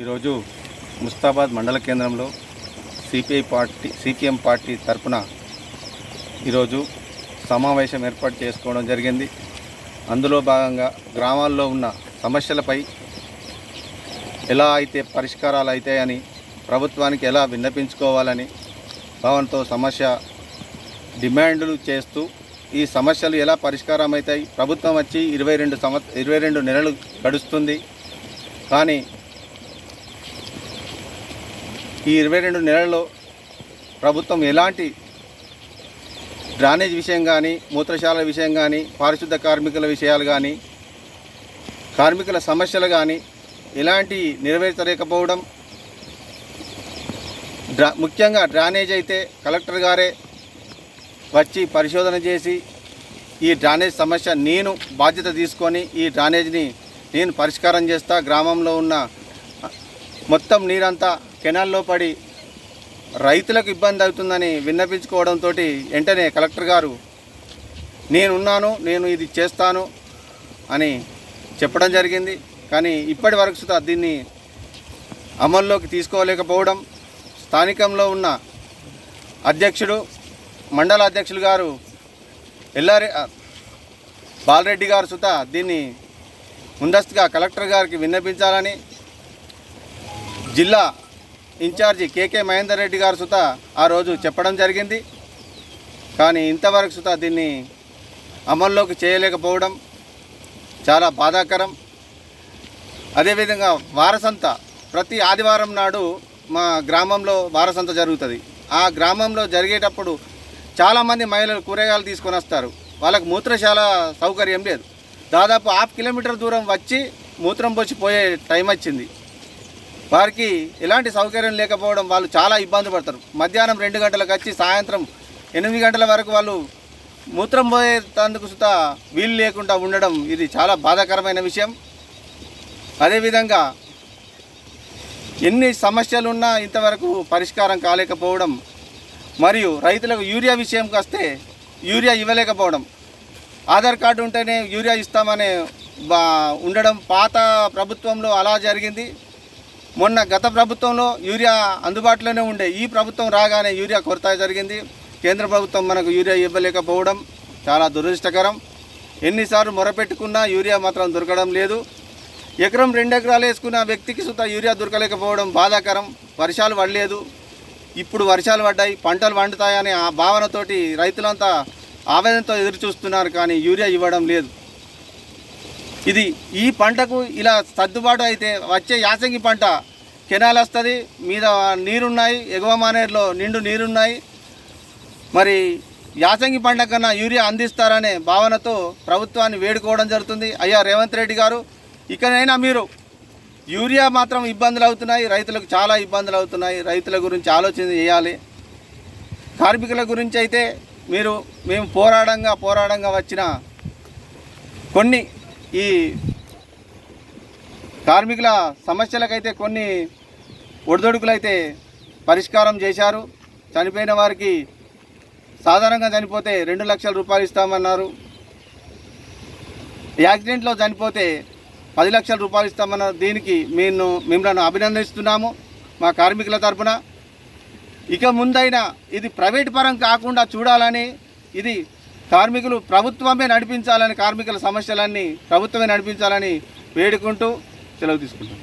ఈరోజు ముస్తాబాద్ మండల కేంద్రంలో సిపిఐ పార్టీ సిపిఎం పార్టీ తరపున ఈరోజు సమావేశం ఏర్పాటు చేసుకోవడం జరిగింది. అందులో భాగంగా గ్రామాల్లో ఉన్న సమస్యలపై ఎలా అయితే పరిష్కారాలు అవుతాయని ప్రభుత్వానికి ఎలా విన్నపించుకోవాలని భవన్తో సమస్య డిమాండ్లు చేస్తూ ఈ సమస్యలు ఎలా పరిష్కారం అవుతాయి ప్రభుత్వం వచ్చి ఇరవై రెండు సంవత్ ఇరవై రెండు నెలలు గడుస్తుంది. కానీ ఈ ఇరవై రెండు నెలల్లో ప్రభుత్వం ఎలాంటి డ్రానేజ్ విషయం కానీ మూత్రశాల విషయం కానీ పారిశుద్ధ కార్మికుల విషయాలు కానీ కార్మికుల సమస్యలు కానీ ఎలాంటి నెరవేర్చలేకపోవడం డ్రా ముఖ్యంగా డ్రానేజ్ అయితే కలెక్టర్ గారే వచ్చి పరిశోధన చేసి ఈ డ్రానేజ్ సమస్య నేను బాధ్యత తీసుకొని ఈ డ్రానేజ్ని నేను పరిష్కారం చేస్తా గ్రామంలో ఉన్న మొత్తం నీరంతా కెనాల్లో పడి రైతులకు ఇబ్బంది అవుతుందని విన్నపించుకోవడంతో వెంటనే కలెక్టర్ గారు నేనున్నాను నేను ఇది చేస్తాను అని చెప్పడం జరిగింది. కానీ ఇప్పటి వరకు సుతా దీన్ని అమల్లోకి తీసుకోలేకపోవడం స్థానికంలో ఉన్న అధ్యక్షుడు మండల అధ్యక్షులు గారు ఎల్లారె బాలరెడ్డి గారు సుత దీన్ని ముందస్తుగా కలెక్టర్ గారికి విన్నపించాలని జిల్లా ఇన్ఛార్జి కేకే మహేందర్ రెడ్డి గారు సుత ఆ రోజు చెప్పడం జరిగింది. కానీ ఇంతవరకు సుత దీన్ని అమల్లోకి చేయలేకపోవడం చాలా బాధాకరం. అదేవిధంగా వారసంత ప్రతి ఆదివారం నాడు మా గ్రామంలో వారసంత జరుగుతుంది. ఆ గ్రామంలో జరిగేటప్పుడు చాలామంది మహిళలు కూరగాయలు తీసుకొని వస్తారు. వాళ్ళకు మూత్రశాల సౌకర్యం లేదు. దాదాపు హాఫ్ కిలోమీటర్ దూరం వచ్చి మూత్రం పోసి పోయే టైం వచ్చింది. వారికి ఎలాంటి సౌకర్యం లేకపోవడం వాళ్ళు చాలా ఇబ్బంది పడతారు. మధ్యాహ్నం రెండు గంటలకు వచ్చి సాయంత్రం ఎనిమిది గంటల వరకు వాళ్ళు మూత్రం పోయే తందుకు సుతా వీలు లేకుండా ఉండడం ఇది చాలా బాధాకరమైన విషయం. అదేవిధంగా ఎన్ని సమస్యలు ఉన్నా ఇంతవరకు పరిష్కారం కాలేకపోవడం మరియు రైతులకు యూరియా విషయంకి వస్తే యూరియా ఇవ్వలేకపోవడం ఆధార్ కార్డు ఉంటేనే యూరియా ఇస్తామనే బా ఉండడం పాత ప్రభుత్వంలో అలా జరిగింది. మొన్న గత ప్రభుత్వంలో యూరియా అందుబాటులోనే ఉండే. ఈ ప్రభుత్వం రాగానే యూరియా కొరత జరిగింది. కేంద్ర ప్రభుత్వం మనకు యూరియా ఇవ్వలేకపోవడం చాలా దురదృష్టకరం. ఎన్నిసార్లు మొరపెట్టుకున్నా యూరియా మాత్రం దొరకడం లేదు. ఎకరం రెండు ఎకరాలు వేసుకున్న వ్యక్తికి సుత యూరియా దొరకలేకపోవడం బాధాకరం. వర్షాలు పడలేదు. ఇప్పుడు వర్షాలు పడ్డాయి. పంటలు పండుతాయనే ఆ భావనతోటి రైతులంతా ఆవేదనతో ఎదురు చూస్తున్నారు కానీ యూరియా ఇవ్వడం లేదు. ఇది ఈ పంటకు ఇలా సర్దుబాటు అయితే వచ్చే యాసంగి పంట కెనాల్ వస్తుంది మీద నీరున్నాయి ఎగువ మానేరులో నిండు నీరున్నాయి. మరి యాసంగి పంట కన్నా యూరియా అందిస్తారనే భావనతో ప్రభుత్వాన్ని వేడుకోవడం జరుగుతుంది. అయ్యా రేవంత్ రెడ్డి గారు ఇకనైనా మీరు యూరియా మాత్రం ఇబ్బందులు అవుతున్నాయి రైతులకు చాలా ఇబ్బందులు అవుతున్నాయి. రైతుల గురించి ఆలోచన చేయాలి. కార్మికుల గురించి అయితే మీరు మేము పోరాడంగా పోరాడంగా వచ్చిన కొన్ని కార్మికుల సమస్యలకైతే కొన్ని ఒడిదొడుకులైతే పరిష్కారం చేశారు. చనిపోయిన వారికి సాధారణంగా చనిపోతే రెండు లక్షల రూపాయలు ఇస్తామన్నారు. యాక్సిడెంట్లో చనిపోతే పది లక్షల రూపాయలు ఇస్తామన్నారు. దీనికి మేము మిమ్మల్ని అభినందిస్తున్నాము మా కార్మికుల తరపున. ఇక ముందైనా ఇది ప్రైవేట్ పరం కాకుండా చూడాలని ఇది కార్మికులు ప్రభుత్వమే నడిపించాలని కార్మికుల సమస్యలన్నీ ప్రభుత్వమే నడిపించాలని వేడుకుంటూ సెలవు తీసుకుంటాం.